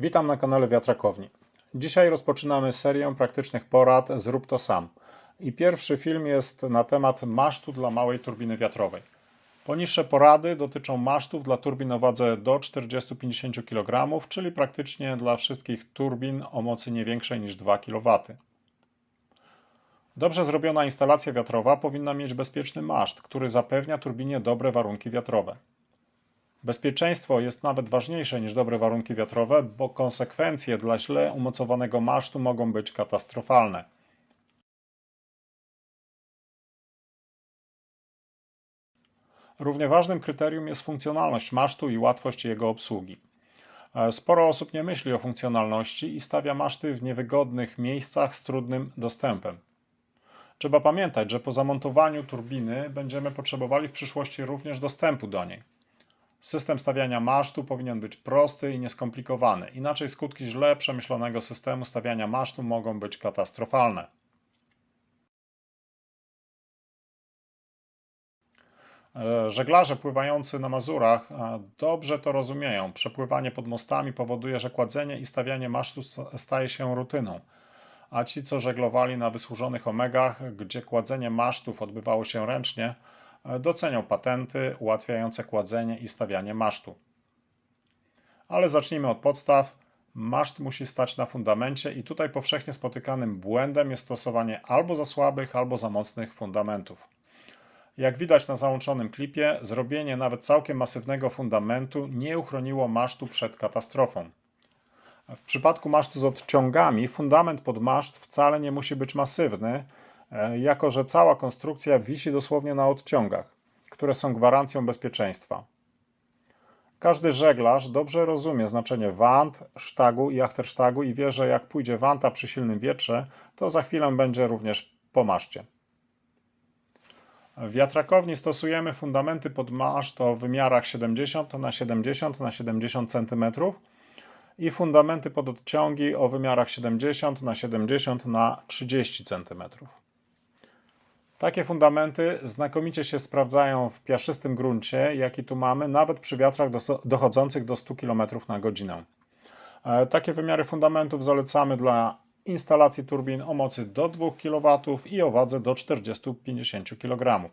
Witam na kanale Wiatrakowni. Dzisiaj rozpoczynamy serię praktycznych porad Zrób to sam. I pierwszy film jest na temat masztu dla małej turbiny wiatrowej. Poniższe porady dotyczą masztów dla turbin o wadze do 40-50 kg, czyli praktycznie dla wszystkich turbin o mocy nie większej niż 2 kW. Dobrze zrobiona instalacja wiatrowa powinna mieć bezpieczny maszt, który zapewnia turbinie dobre warunki wiatrowe. Bezpieczeństwo jest nawet ważniejsze niż dobre warunki wiatrowe, bo konsekwencje dla źle umocowanego masztu mogą być katastrofalne. Równie ważnym kryterium jest funkcjonalność masztu i łatwość jego obsługi. E, Sporo osób nie myśli o funkcjonalności i stawia maszty w niewygodnych miejscach z trudnym dostępem. Trzeba pamiętać, że po zamontowaniu turbiny będziemy potrzebowali w przyszłości również dostępu do niej. System stawiania masztu powinien być prosty i nieskomplikowany, inaczej skutki źle przemyślonego systemu stawiania masztu mogą być katastrofalne. E, Żeglarze pływający na Mazurach e, dobrze to rozumieją. Przepływanie pod mostami powoduje, że kładzenie i stawianie masztu sta- staje się rutyną. A ci, co żeglowali na wysłużonych omegach, gdzie kładzenie masztów odbywało się ręcznie, docenią patenty ułatwiające kładzenie i stawianie masztu. Ale zacznijmy od podstaw. Maszt musi stać na fundamencie i tutaj powszechnie spotykanym błędem jest stosowanie albo za słabych, albo za mocnych fundamentów. Jak widać na załączonym klipie, zrobienie nawet całkiem masywnego fundamentu nie uchroniło masztu przed katastrofą. W przypadku masztu z odciągami, fundament pod maszt wcale nie musi być masywny, e, jako że cała konstrukcja wisi dosłownie na odciągach, które są gwarancją bezpieczeństwa. Każdy żeglarz dobrze rozumie znaczenie want, sztagu i achtersztagu i wie, że jak pójdzie wanta przy silnym wietrze, to za chwilę będzie również po maszcie. W wiatrakowni stosujemy fundamenty pod maszt o wymiarach 70 na 70 na 70 cm i fundamenty pod odciągi o wymiarach 70 na 70 na 30 cm. Takie fundamenty znakomicie się sprawdzają w piaszystym gruncie, jaki tu mamy, nawet przy wiatrach dochodzących do 100 km na godzinę. E, Takie wymiary fundamentów zalecamy dla instalacji turbin o mocy do 2 kW i o wadze do 40-50 kg.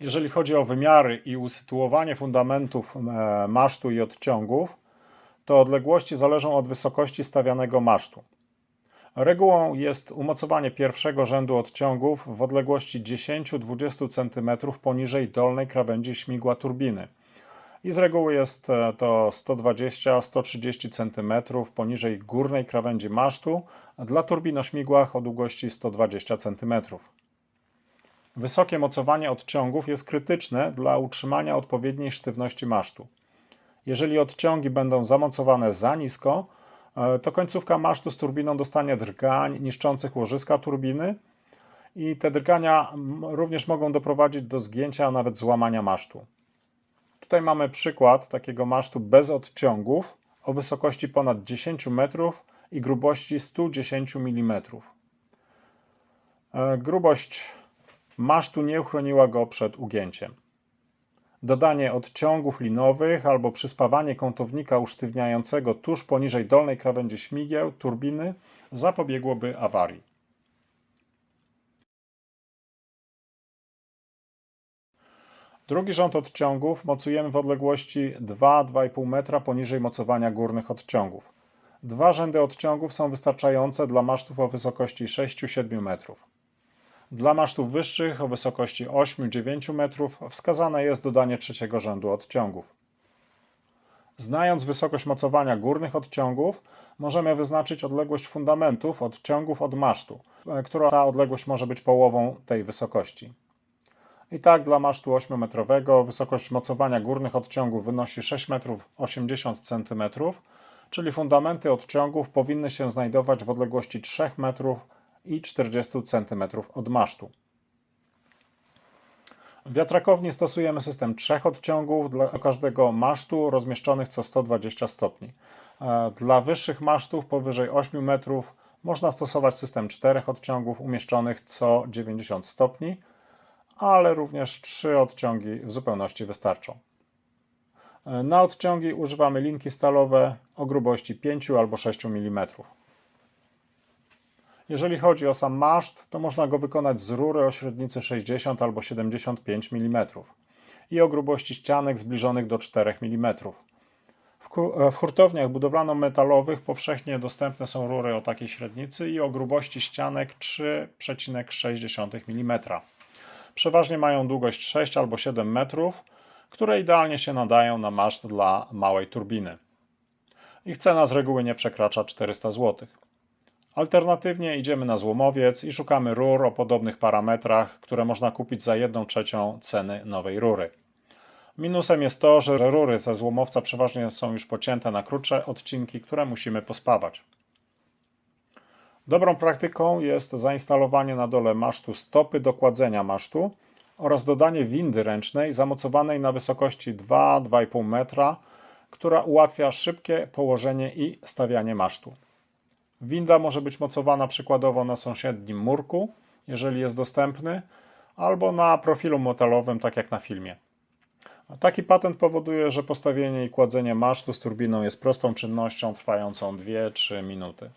Jeżeli chodzi o wymiary i usytuowanie fundamentów e, masztu i odciągów, to odległości zależą od wysokości stawianego masztu. Regułą jest umocowanie pierwszego rzędu odciągów w odległości 10-20 cm poniżej dolnej krawędzi śmigła turbiny. I z reguły jest e, to 120-130 cm poniżej górnej krawędzi masztu dla turbin o śmigłach o długości 120 cm. Wysokie mocowanie odciągów jest krytyczne dla utrzymania odpowiedniej sztywności masztu. Jeżeli odciągi będą zamocowane za nisko, to końcówka masztu z turbiną dostanie drgań niszczących łożyska turbiny i te drgania również mogą doprowadzić do zgięcia, a nawet złamania masztu. Tutaj mamy przykład takiego masztu bez odciągów o wysokości ponad 10 metrów i grubości 110 mm. E, Grubość masztu nie uchroniła go przed ugięciem. Dodanie odciągów linowych albo przyspawanie kątownika usztywniającego tuż poniżej dolnej krawędzi śmigieł turbiny zapobiegłoby awarii. Drugi rząd odciągów mocujemy w odległości 2-2,5 metra poniżej mocowania górnych odciągów. Dwa rzędy odciągów są wystarczające dla masztów o wysokości 6-7 metrów. Dla masztów wyższych o wysokości 8-9 metrów wskazane jest dodanie trzeciego rzędu odciągów. Znając wysokość mocowania górnych odciągów, możemy wyznaczyć odległość fundamentów odciągów od masztu, e, która ta odległość może być połową tej wysokości. I tak dla masztu 8-metrowego wysokość mocowania górnych odciągów wynosi 6 metrów 80 cm, czyli fundamenty odciągów powinny się znajdować w odległości 3 metrów i 40 cm od masztu. W wiatrakowni stosujemy system trzech odciągów dla każdego masztu rozmieszczonych co 120 stopni. E, Dla wyższych masztów powyżej 8 metrów można stosować system czterech odciągów umieszczonych co 90 stopni, ale również trzy odciągi w zupełności wystarczą. E, Na odciągi używamy linki stalowe o grubości 5 albo 6 mm. Jeżeli chodzi o sam maszt, to można go wykonać z rury o średnicy 60 albo 75 mm i o grubości ścianek zbliżonych do 4 mm. E, W hurtowniach budowlano-metalowych powszechnie dostępne są rury o takiej średnicy i o grubości ścianek 3,6 mm. Przeważnie mają długość 6 albo 7 metrów, które idealnie się nadają na maszt dla małej turbiny. Ich cena z reguły nie przekracza 400 zł. Alternatywnie idziemy na złomowiec i szukamy rur o podobnych parametrach, które można kupić za 1 trzecią ceny nowej rury. Minusem jest to, że rury ze złomowca przeważnie są już pocięte na krótsze odcinki, które musimy pospawać. Dobrą praktyką jest zainstalowanie na dole masztu stopy do kładzenia masztu oraz dodanie windy ręcznej zamocowanej na wysokości 2-2,5 metra, która ułatwia szybkie położenie i stawianie masztu. Winda może być mocowana przykładowo na sąsiednim murku, jeżeli jest dostępny, albo na profilu metalowym, tak jak na filmie. Taki patent powoduje, że postawienie i kładzenie masztu z turbiną jest prostą czynnością trwającą 2-3 minuty.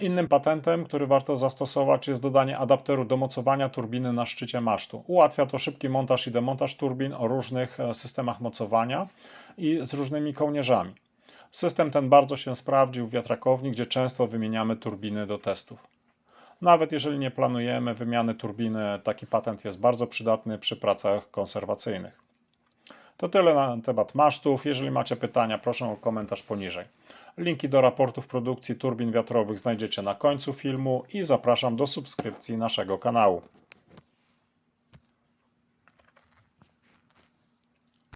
Innym patentem, który warto zastosować, jest dodanie adapteru do mocowania turbiny na szczycie masztu. Ułatwia to szybki montaż i demontaż turbin o różnych e, systemach mocowania i z różnymi kołnierzami. System ten bardzo się sprawdził w wiatrakowni, gdzie często wymieniamy turbiny do testów. Nawet jeżeli nie planujemy wymiany turbiny, taki patent jest bardzo przydatny przy pracach konserwacyjnych. To tyle na temat masztów. Jeżeli macie pytania, proszę o komentarz poniżej. Linki do raportów produkcji turbin wiatrowych znajdziecie na końcu filmu i zapraszam do subskrypcji naszego kanału.